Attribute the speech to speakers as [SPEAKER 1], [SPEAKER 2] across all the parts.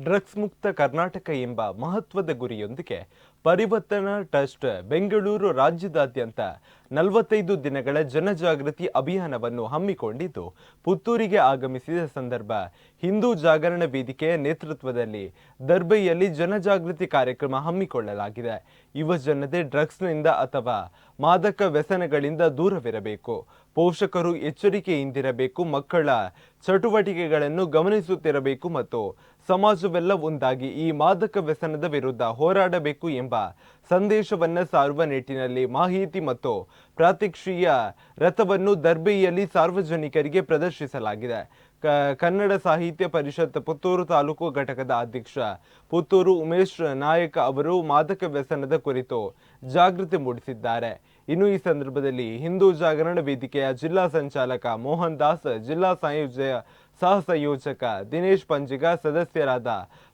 [SPEAKER 1] Drugs ಮುಕ್ತ ಕರ್ನಾಟಕ ಎಂಬ ಮಹತ್ವದ ಗುರಿಯೊಂದಿಗೆ ಪರಿವರ್ತನಾ ಟ್ರಸ್ಟ್ ಬೆಂಗಳೂರು ರಾಜ್ಯದಾದ್ಯಂತ ನಲವತ್ತೈದು ದಿನಗಳ ಜನಜಾಗೃತಿ ಅಭಿಯಾನವನ್ನು ಹಮ್ಮಿಕೊಂಡಿದ್ದು, ಪುತ್ತೂರಿಗೆ ಆಗಮಿಸಿದ ಸಂದರ್ಭ ಹಿಂದೂ ಜಾಗರಣ ವೇದಿಕೆಯ ನೇತೃತ್ವದಲ್ಲಿ ದರ್ಬೈಯಲ್ಲಿ ಜನಜಾಗೃತಿ ಕಾರ್ಯಕ್ರಮ ಹಮ್ಮಿಕೊಳ್ಳಲಾಗಿದೆ. ಯುವ ಜನತೆ ಡ್ರಗ್ಸ್ನಿಂದ ಅಥವಾ ಮಾದಕ ವ್ಯಸನಗಳಿಂದ ದೂರವಿರಬೇಕು. ಪೋಷಕರು ಎಚ್ಚರಿಕೆಯಿಂದಿರಬೇಕು. ಮಕ್ಕಳ ಚಟುವಟಿಕೆಗಳನ್ನು ಗಮನಿಸುತ್ತಿರಬೇಕು ಮತ್ತು ಸಮಾಜವೆಲ್ಲ ಒಂದಾಗಿ ಈ ಮಾದಕ ವ್ಯಸನದ ವಿರುದ್ಧ ಹೋರಾಡಬೇಕು ಎಂಬ ಸಂದೇಶವನ್ನ ಸಾರುವ ನಿಟ್ಟಿನಲ್ಲಿ ಮಾಹಿತಿ ಮತ್ತು ಪ್ರಾತ್ಯಕ್ಷಿಯ ರಥವನ್ನು ದರ್ಬೆಯಲ್ಲಿ ಸಾರ್ವಜನಿಕರಿಗೆ ಪ್ರದರ್ಶಿಸಲಾಗಿದೆ. ಕನ್ನಡ ಸಾಹಿತ್ಯ ಪರಿಷತ್ ಪುತ್ತೂರು ತಾಲೂಕು ಘಟಕದ ಅಧ್ಯಕ್ಷ ಪುತ್ತೂರು ಉಮೇಶ್ ನಾಯಕ ಅವರು ಮಾದಕ ವ್ಯಸನದ ಕುರಿತು ಜಾಗೃತಿ ಮೂಡಿಸಿದ್ದಾರೆ. ಇನ್ನು ಈ ಸಂದರ್ಭದಲ್ಲಿ ಹಿಂದೂ ಜಾಗರಣ ವೇದಿಕೆಯ ಜಿಲ್ಲಾ ಸಂಚಾಲಕ ಮೋಹನ್ ದಾಸ್, ಜಿಲ್ಲಾ ಸಂಯೋಜಕ ಸಹ ಸಂಯೋಜಕ ದಿನೇಶ್ ಪಂಜಿಗ, ಸದಸ್ಯರಾದ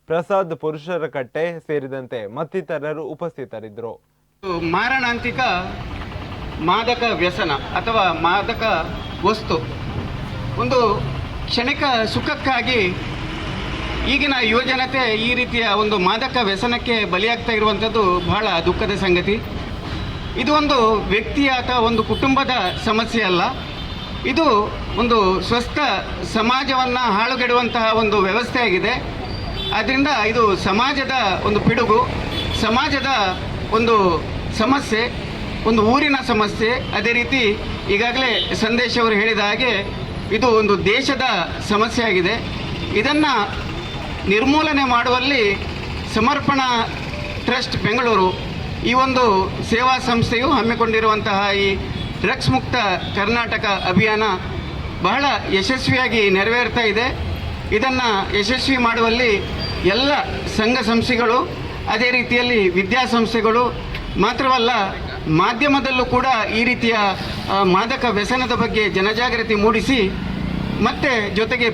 [SPEAKER 1] ಪ್ರಸಾದ್ ಪುರುಷರಕಟ್ಟೆ ಸೇರಿದಂತೆ ಮತ್ತಿತರರು ಉಪಸ್ಥಿತರಿದ್ದರು.
[SPEAKER 2] ಮಾರಣಾಂತಿಕ ಮಾದಕ ವ್ಯಸನ ಅಥವಾ ಮಾದಕ ವಸ್ತು. ಒಂದು ಕ್ಷಣಿಕ ಸುಖಕ್ಕಾಗಿ ಈಗಿನ ಯುವಜನತೆ ಈ ರೀತಿಯ ಒಂದು ಮಾದಕ ವ್ಯಸನಕ್ಕೆ ಬಲಿಯಾಗ್ತಾ ಇರುವಂಥದ್ದು ಬಹಳ ದುಃಖದ ಸಂಗತಿ. ಇದು ಒಂದು ವ್ಯಕ್ತಿಯ ಅಥವಾ ಒಂದು ಕುಟುಂಬದ ಸಮಸ್ಯೆ ಅಲ್ಲ. ಇದು ಒಂದು ಸ್ವಸ್ಥ ಸಮಾಜವನ್ನು ಹಾಳುಗೆಡುವಂತಹ ಒಂದು ವ್ಯವಸ್ಥೆಯಾಗಿದೆ. ಆದ್ದರಿಂದ ಇದು ಸಮಾಜದ ಒಂದು ಪಿಡುಗು, ಸಮಾಜದ ಒಂದು ಸಮಸ್ಯೆ, ಒಂದು ಊರಿನ ಸಮಸ್ಯೆ. ಅದೇ ರೀತಿ ಈಗಾಗಲೇ ಸಂದೇಶ್ ಅವರು ಹೇಳಿದ ಹಾಗೆ ಇದು ಒಂದು ದೇಶದ ಸಮಸ್ಯೆ ಆಗಿದೆ ಇದನ್ನು ನಿರ್ಮೂಲನೆ ಮಾಡುವಲ್ಲಿ ಸಮರ್ಪಣಾ ಟ್ರಸ್ಟ್ ಬೆಂಗಳೂರು ಈ ಒಂದು ಸೇವಾ ಸಂಸ್ಥೆಯು ಹಮ್ಮಿಕೊಂಡಿರುವಂತಹ ಈ ಡ್ರಗ್ಸ್ ಮುಕ್ತ ಕರ್ನಾಟಕ ಅಭಿಯಾನ ಬಹಳ ಯಶಸ್ವಿಯಾಗಿ ನೆರವೇರ್ತಾ ಇದೆ. ಇದನ್ನು ಯಶಸ್ವಿ ಮಾಡುವಲ್ಲಿ ಎಲ್ಲ ಸಂಘ ಸಂಸ್ಥೆಗಳು, ಅದೇ ರೀತಿಯಲ್ಲಿ ವಿದ್ಯಾಸಂಸ್ಥೆಗಳು ಮಾತ್ರವಲ್ಲ ಮಾಧ್ಯಮದಲ್ಲೂ ಕೂಡ ಈ ರೀತಿಯ ಮಾದಕ ವ್ಯಸನದ ಬಗ್ಗೆ ಜನಜಾಗೃತಿ ಮೂಡಿಸಿ, ಮತ್ತೆ ಜೊತೆಗೆ